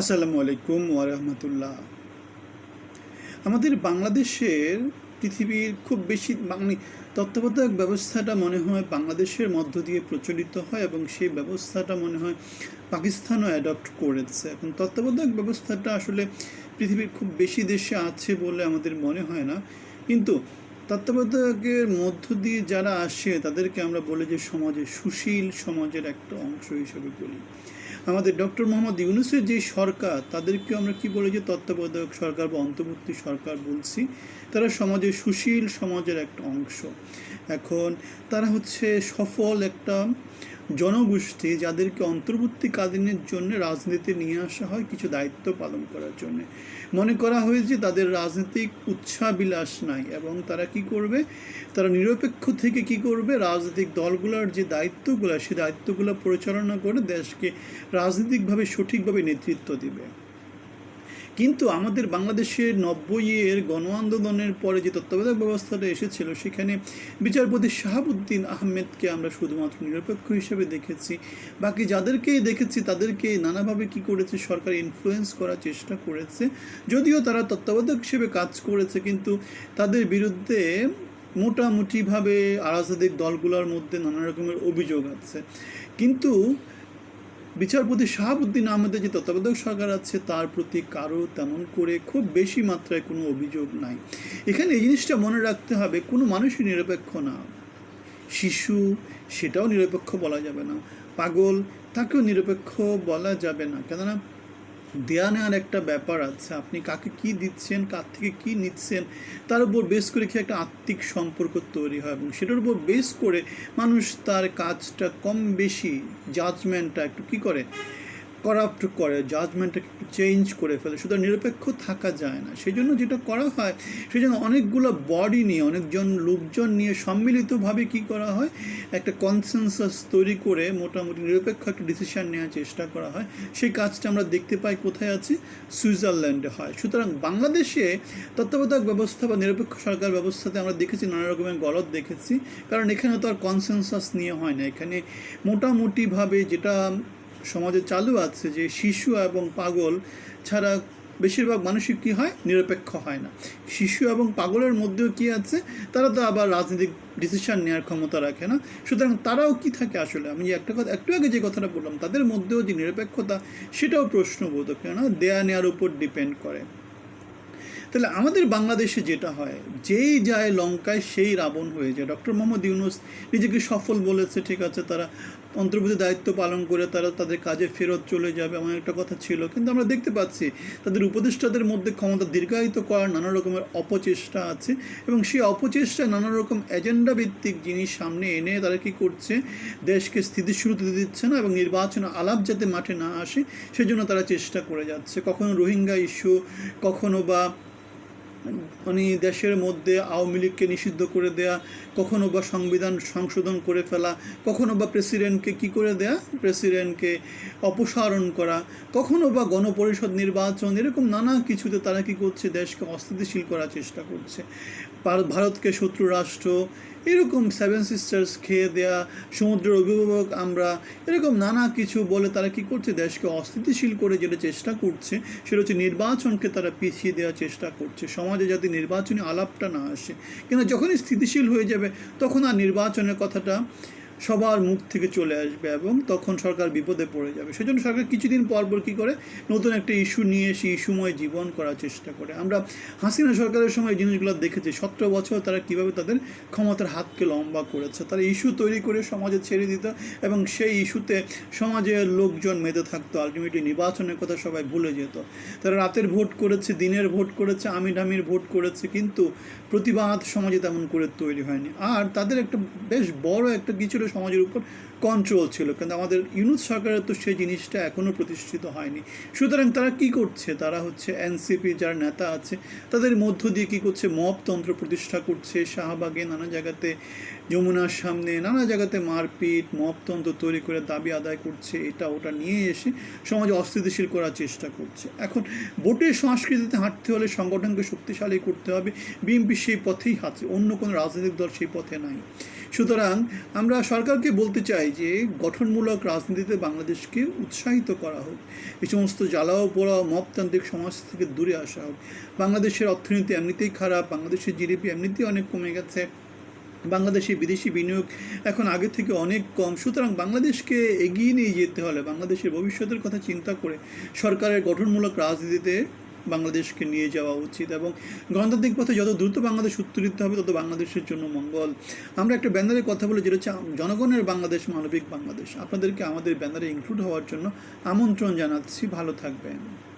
আসসালামু আলাইকুম ওয়ারহমতুল্লাহ আমাদের বাংলাদেশের পৃথিবীর খুব বেশি মানে তত্ত্বাবধায়ক ব্যবস্থাটা মনে হয় বাংলাদেশের মধ্য দিয়ে প্রচলিত হয় এবং সেই ব্যবস্থাটা মনে হয় পাকিস্তানও অ্যাডপ্ট করেছে। এখন তত্ত্বাবধায়ক ব্যবস্থাটা আসলে পৃথিবীর খুব বেশি দেশে আছে বলে আমাদের মনে হয় না। কিন্তু তত্ত্বাবধায়কের মধ্য দিয়ে যারা আসে, তাদেরকে আমরা বলি যে সমাজে সুশীল সমাজের একটা অংশ হিসেবে বলি। আমাদের ডক্টর মোহাম্মদ ইউনুসের যে সরকার তাদেরকে আমরা কি বলি যে তত্ত্বাবধায়ক সরকার বা অন্তর্বর্তী সরকার বলছি, তারা সমাজের সুশীল সমাজের একটা অংশ। এখন তারা হচ্ছে সফল একটা জনগোষ্ঠী যাদেরকে অন্তর্বর্তীকালীনের জন্য রাজনীতি নিয়ে আসা হয়, কিছু দায়িত্ব পালন করার জন্য। মনে করা হয়েছে তাদের রাজনৈতিক উচ্ছাবিলাস নাই এবং তারা কি করবে? তারা নিরপেক্ষ থেকে কি করবে? রাজনৈতিক দলগুলোর যে দায়িত্বগুলো সেই দায়িত্বগুলো পরিচালনা করে দেশকে রাজনৈতিকভাবে সঠিকভাবে নেতৃত্ব দিবে। কিন্তু আমাদের বাংলাদেশের নব্বইয়ের গণ আন্দোলনের পরে যে তত্ত্বাবধায়ক ব্যবস্থাটা এসেছিল, সেখানে বিচারপতি শাহাবুদ্দিন আহমেদকে আমরা শুধুমাত্র নিরপেক্ষ হিসেবে দেখেছি। বাকি যাদেরকেই দেখেছি, তাদেরকে নানাভাবে কি করেছে, সরকার ইনফ্লুয়েন্স করার চেষ্টা করেছে। যদিও তারা তত্ত্বাবধায়ক হিসেবে কাজ করেছে, কিন্তু তাদের বিরুদ্ধে মোটামুটিভাবে রাজনৈতিক দলগুলোর মধ্যে নানা রকমের অভিযোগ আছে। কিন্তু বিচারপতি শাহাবুদ্দিন আহমেদের যে তত্ত্বাবধায়ক সরকার আছে, তার প্রতি কারও তেমন করে খুব বেশি মাত্রায় কোনো অভিযোগ নাই। এখানে এই জিনিসটা মনে রাখতে হবে, কোনো মানুষই নিরপেক্ষ না। শিশু, সেটাও নিরপেক্ষ বলা যাবে না। পাগল, তাকেও নিরপেক্ষ বলা যাবে না। কেননা দেয়া নেওয়ার একটা ব্যাপার আছে। আপনি কাকে কি দিচ্ছেন, কার থেকে কি নিচ্ছেন, তার উপর বেশ করে কি একটা আত্মিক সম্পর্ক তৈরি হয় এবং সেটার উপর বেশ করে মানুষ তার কাজটা কম বেশি জাজমেন্টটা একটু কি করে? করাপ্ট করে জাজমেন্টটাকে একটু চেঞ্জ করে ফেলে, সুতরাং নিরপেক্ষ থাকা যায় না। সেই জন্য যেটা করা হয় সেই জন্য অনেকগুলো বডি নিয়ে, অনেকজন লোকজন নিয়ে সম্মিলিতভাবে কি করা হয়, একটা কনসেনসাস তৈরি করে মোটামুটি নিরপেক্ষ একটা ডিসিশন নেওয়ার চেষ্টা করা হয়। সেই কাজটা আমরা দেখতে পাই কোথায় আছে? সুইজারল্যান্ডে হয়। সুতরাং বাংলাদেশে তত্ত্বাবধায়ক ব্যবস্থা বা নিরপেক্ষ সরকার ব্যবস্থাতে আমরা দেখেছি, নানা রকমের গলত দেখেছি। কারণ এখানে তো আর কনসেনসাস নিয়ে হয় না। এখানে মোটামুটিভাবে যেটা সমাজে চালু আছে যে শিশু এবং পাগল ছাড়া বেশিরভাগ মানুষই কী হয়? নিরপেক্ষ হয় না। শিশু এবং পাগলের মধ্যেও কী আছে? তারা তো আবার রাজনৈতিক ডিসিশন নেওয়ার ক্ষমতা রাখে না। সুতরাং তারাও কি থাকে আসলে? আমি যে একটা কথা, একটু আগে যে কথাটা বললাম, তাদের মধ্যেও যে নিরপেক্ষতা সেটাও প্রশ্নবোধক, কেননা দেয়া নেওয়ার উপর ডিপেন্ড করে। তাহলে আমাদের বাংলাদেশে যেটা হয়, যেই যায় লঙ্কায় সেই রাবণ হয়ে যায়। ডক্টর মোহাম্মদ ইউনুস নিজেকে সফল বলেছে, ঠিক আছে, তারা অন্তর্ভুক্ত দায়িত্ব পালন করে তারা তাদের কাজে ফেরত চলে যাবে, এমন একটা কথা ছিল। কিন্তু আমরা দেখতে পাচ্ছি তাদের উপদেষ্টাদের মধ্যে ক্ষমতা দীর্ঘায়িত করার নানা রকমের অপচেষ্টা আছে এবং সেই অপচেষ্টায় নানা রকম এজেন্ডা ভিত্তিক জিনিস সামনে এনে তারা কী করছে, দেশকে স্থিতিশীল দিতে দিচ্ছে না এবং নির্বাচন আলাপ যাতে মাঠে না আসে, সেজন্য তারা চেষ্টা করে যাচ্ছে। কখনো রোহিঙ্গা ইস্যু, কখনো বা মানে দেশের মধ্যে আওয়ামী লীগকে নিষিদ্ধ করে দেয়া, কখনো বা সংবিধান সংশোধন করে ফেলা, কখনো বা প্রেসিডেন্টকে কি করে দেয়া? প্রেসিডেন্টকে অপসারণ করা, কখনো বা গণপরিষদ নির্বাচন, এরকম নানা কিছুতে তারা কি করছে? দেশকে অস্থিতিশীল করার চেষ্টা করছে। ভার- ভারতকে শত্রু রাষ্ট্র, এরকম সেভেন সিস্টার্স খেয়ে দেয়া, সমুদ্রের অভিভাবক আমরা, এরকম নানা কিছু বলে তারা কি করছে? দেশকে অস্থিতিশীল করে যেটা চেষ্টা করছে, সেটা হচ্ছে নির্বাচনকে তারা পিছিয়ে দেওয়ার চেষ্টা করছে। সমাজে যাতে নির্বাচনী আলাপটা না আসে। কিন্তু যখনই স্থিতিশীল হয়ে যাবে তখন আর নির্বাচনের কথাটা সবার মুখ থেকে চলে আসবে এবং তখন সরকার বিপদে পড়ে যাবে। সেজন্য সরকার কিছুদিন পর পর কী করে? নতুন একটা ইস্যু নিয়ে সেই ইস্যুময় জীবন করার চেষ্টা করে। আমরা হাসিনা সরকারের সময় জিনিসগুলো দেখেছি। সতেরো বছর তারা কীভাবে তাদের ক্ষমতার হাতকে লম্বা করেছে। তারা ইস্যু তৈরি করে সমাজে ছেড়ে দিত এবং সেই ইস্যুতে সমাজের লোকজন মেতে থাকতো। আলটিমেটলি নির্বাচনের কথা সবাই ভুলে যেত। তারা রাতের ভোট করেছে, দিনের ভোট করেছে আমি ডামির ভোট করেছে, কিন্তু প্রতিবাদ সমাজে তেমন করে তৈরি হয়নি। আর তাদের একটা বেশ বড় একটা কি ছিল সমাজের উপর কন্ট্রোল ছিল। কিন্তু আমাদের ইউনুস সরকারের তো সেই জিনিসটা এখনও প্রতিষ্ঠিত হয়নি। সুতরাং তারা কি করছে? তারা হচ্ছে এনসিপি যারা নেতা আছে, তাদের মধ্য দিয়ে কী করছে? মপতন্ত্র প্রতিষ্ঠা করছে, শাহবাগে নানা জায়গাতে যমুনার সামনে নানা জায়গাতে মারপিট মপতন্ত্র তৈরি করে দাবি আদায় করছে, এটা ওটা নিয়ে এসে সমাজে অস্থিতিশীল করার চেষ্টা করছে। এখন ভোটের সংস্কৃতিতে হাঁটতে হলে সংগঠনকে শক্তিশালী করতে হবে। বিএনপি সেই পথেই হাঁটছে, অন্য কোনো রাজনৈতিক দল সেই পথে নাই। সুতরাং আমরা সরকারকে বলতে চাই যে গঠনমূলক রাজনীতিতে বাংলাদেশকে উৎসাহিত করা হোক। এই সমস্ত জ্বালাও পোড়াও মপতান্ত্রিক সমাজ থেকে দূরে আসা হোক। বাংলাদেশের অর্থনীতি এমনিতেই খারাপ, বাংলাদেশের জিডিপি এমনিতেই অনেক কমে গেছে, বাংলাদেশে বিদেশি বিনিয়োগ এখন আগে থেকে অনেক কম। সুতরাং বাংলাদেশকে এগিয়ে নিয়ে যেতে হলে, বাংলাদেশের ভবিষ্যতের কথা চিন্তা করে সরকারের গঠনমূলক রাজনীতিতে বাংলাদেশকে নিয়ে যাওয়া উচিত এবং গণতান্ত্রিক পথে যত দ্রুত বাংলাদেশ উত্তরিত হবে, তত বাংলাদেশের জন্য মঙ্গল। আমরা একটা ব্যানারে কথা বলে যেটা হচ্ছে জনগণের বাংলাদেশ, মানবিক বাংলাদেশ। আপনাদেরকে আমাদের ব্যানারে ইনক্লুড হওয়ার জন্য আমন্ত্রণ জানাচ্ছি। ভালো থাকবেন।